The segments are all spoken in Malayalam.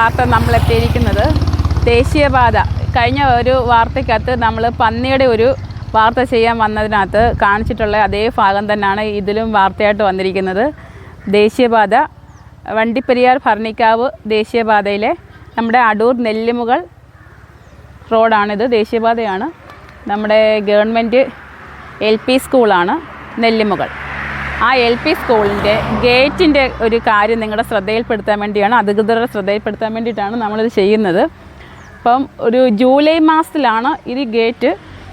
വാർത്ത നമ്മളെത്തിയിരിക്കുന്നത് ദേശീയപാത. കഴിഞ്ഞ ഒരു വാർത്തയ്ക്കകത്ത് നമ്മൾ പന്നിയുടെ ഒരു വാർത്ത ചെയ്യാൻ വന്നതിനകത്ത് കാണിച്ചിട്ടുള്ള അതേ ഭാഗം തന്നെയാണ് ഇതിലും വാർത്തയായിട്ട് വന്നിരിക്കുന്നത്. ദേശീയപാത വണ്ടിപ്പെരിയാർ ഭരണിക്കാവ് ദേശീയപാതയിലെ നമ്മുടെ അടൂർ നെല്ലിമുകൾ റോഡാണിത്. ദേശീയപാതയാണ് നമ്മുടെ ഗവൺമെന്റ് എൽ പി സ്കൂളാണ് നെല്ലിമുകൾ. ആ എൽ പി സ്കൂളിന്റെ ഗേറ്റിന്റെ ഒരു കാര്യം നിങ്ങളുടെ ശ്രദ്ധയിൽപ്പെടുത്താൻ വേണ്ടിയാണ് അധികൃതരുടെ ശ്രദ്ധയിൽപ്പെടുത്താൻ വേണ്ടിയിട്ടാണ് നമ്മളിത് ചെയ്യുന്നത്. അപ്പം ഒരു ജൂലൈ മാസത്തിലാണ് ഇത് ഗേറ്റ്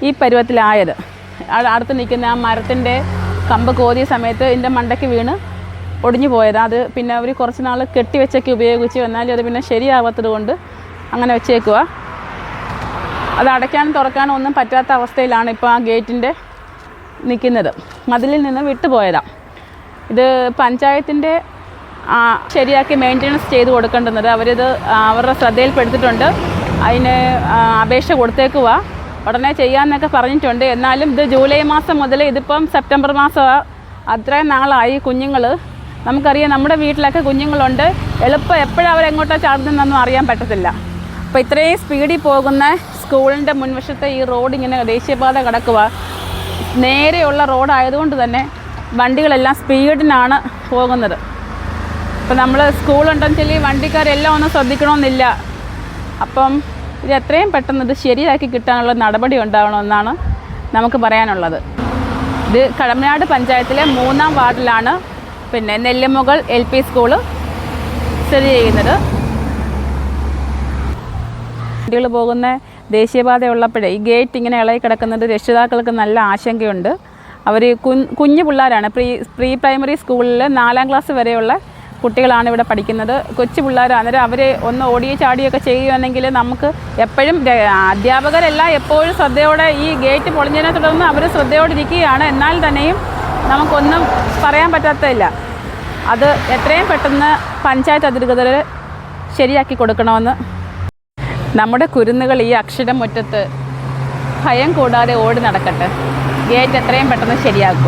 ഈ പരുവത്തിലായത്. അടുത്ത് നിൽക്കുന്ന ആ മരത്തിന്റെ കമ്പ് കോതിയ സമയത്ത് ഇതിന്റെ മണ്ടയ്ക്ക് വീണ് ഒടിഞ്ഞു പോയത്. അത് പിന്നെ അവർ കുറച്ച് നാൾ കെട്ടിവെച്ചൊക്കെ ഉപയോഗിച്ച്. എന്നാലും അത് പിന്നെ ശരിയാവാത്തത് കൊണ്ട് അങ്ങനെ വെച്ചേക്കുക അത് അടയ്ക്കാനും തുറക്കാനും ഒന്നും പറ്റാത്ത അവസ്ഥയിലാണ് ഇപ്പോൾ ആ ഗേറ്റിന്റെ നിൽക്കുന്നത്. മതിലിൽ നിന്ന് വിട്ടുപോയതാണ് ഇത് പഞ്ചായത്തിന്റെ ശരിയാക്കി മെയിന്റനൻസ് ചെയ്ത് കൊടുക്കേണ്ടുന്നത്. അവരിത് അവരുടെ ശ്രദ്ധയിൽപ്പെടുത്തിയിട്ടുണ്ട്. അതിന് അപേക്ഷ കൊടുത്തേക്കുക ഉടനെ ചെയ്യാമെന്നൊക്കെ പറഞ്ഞിട്ടുണ്ട്. എന്നാലും ഇത് ജൂലൈ മാസം മുതൽ ഇതിപ്പം സെപ്റ്റംബർ മാസം അത്രയും നാളായി കുഞ്ഞുങ്ങൾ നമുക്കറിയാം നമ്മുടെ വീട്ടിലൊക്കെ കുഞ്ഞുങ്ങളുണ്ട്. എളുപ്പം എപ്പോഴും അവരെങ്ങോട്ടാണ് ചാടുന്നതെന്നൊന്നും അറിയാൻ പറ്റത്തില്ല. അപ്പോൾ ഇത്രയും സ്പീഡിൽ പോകുന്ന സ്കൂളിന്റെ മുൻവശത്തെ ഈ റോഡ് ഇങ്ങനെ ദേശീയപാത കിടക്കുക നേരെയുള്ള റോഡായതുകൊണ്ട് തന്നെ വണ്ടികളെല്ലാം സ്പീഡിനാണ് പോകുന്നത്. അപ്പോൾ നമ്മൾ സ്കൂളുണ്ടെന്ന് ചൊല്ലി വണ്ടിക്കാരെല്ലാം ഒന്നും ശ്രദ്ധിക്കണമെന്നില്ല. അപ്പം ഇത് എത്രയും പെട്ടെന്ന് ഇത് ശരിയാക്കി കിട്ടാനുള്ള നടപടി ഉണ്ടാവണമെന്നാണ് നമുക്ക് പറയാനുള്ളത്. ഇത് കടമനാട് പഞ്ചായത്തിലെ മൂന്നാം വാർഡിലാണ് പിന്നെ നെല്ലിമുകൾ എൽ പി സ്കൂൾ സ്ഥിതി ചെയ്യുന്നത്. വണ്ടികൾ പോകുന്ന ദേശീയപാത ഉള്ളപ്പോഴേ ഈ ഗേറ്റ് ഇങ്ങനെ ഇളകി കിടക്കുന്നത് രക്ഷിതാക്കൾക്ക് നല്ല ആശങ്കയുണ്ട്. അവർ കുഞ്ഞു പിള്ളേരാണ്. പ്രീ പ്രീ പ്രൈമറി സ്കൂളിൽ നാലാം ക്ലാസ് വരെയുള്ള കുട്ടികളാണ് ഇവിടെ പഠിക്കുന്നത്. കൊച്ചു പിള്ളേർ അന്നേരം അവർ ഒന്ന് ഓടിയ ചാടിയൊക്കെ ചെയ്യുകയാണെങ്കിൽ നമുക്ക് എപ്പോഴും അധ്യാപകരല്ല എപ്പോഴും ശ്രദ്ധയോടെ ഈ ഗേറ്റ് പൊളിഞ്ഞതിനെ തുടർന്ന് അവർ ശ്രദ്ധയോടെ ഇരിക്കുകയാണ്. എന്നാൽ തന്നെയും നമുക്കൊന്നും പറയാൻ പറ്റാത്തതില്ല. അത് എത്രയും പെട്ടെന്ന് പഞ്ചായത്ത് അധികൃതർ ശരിയാക്കി കൊടുക്കണമെന്ന് നമ്മുടെ കുരുന്നുകൾ ഈ അക്ഷരം മുറ്റത്ത് ഭയം കൂടാതെ ഓടി നടക്കട്ടെ. ഗേറ്റ് എത്രയും പെട്ടെന്ന് ശരിയാക്കുക.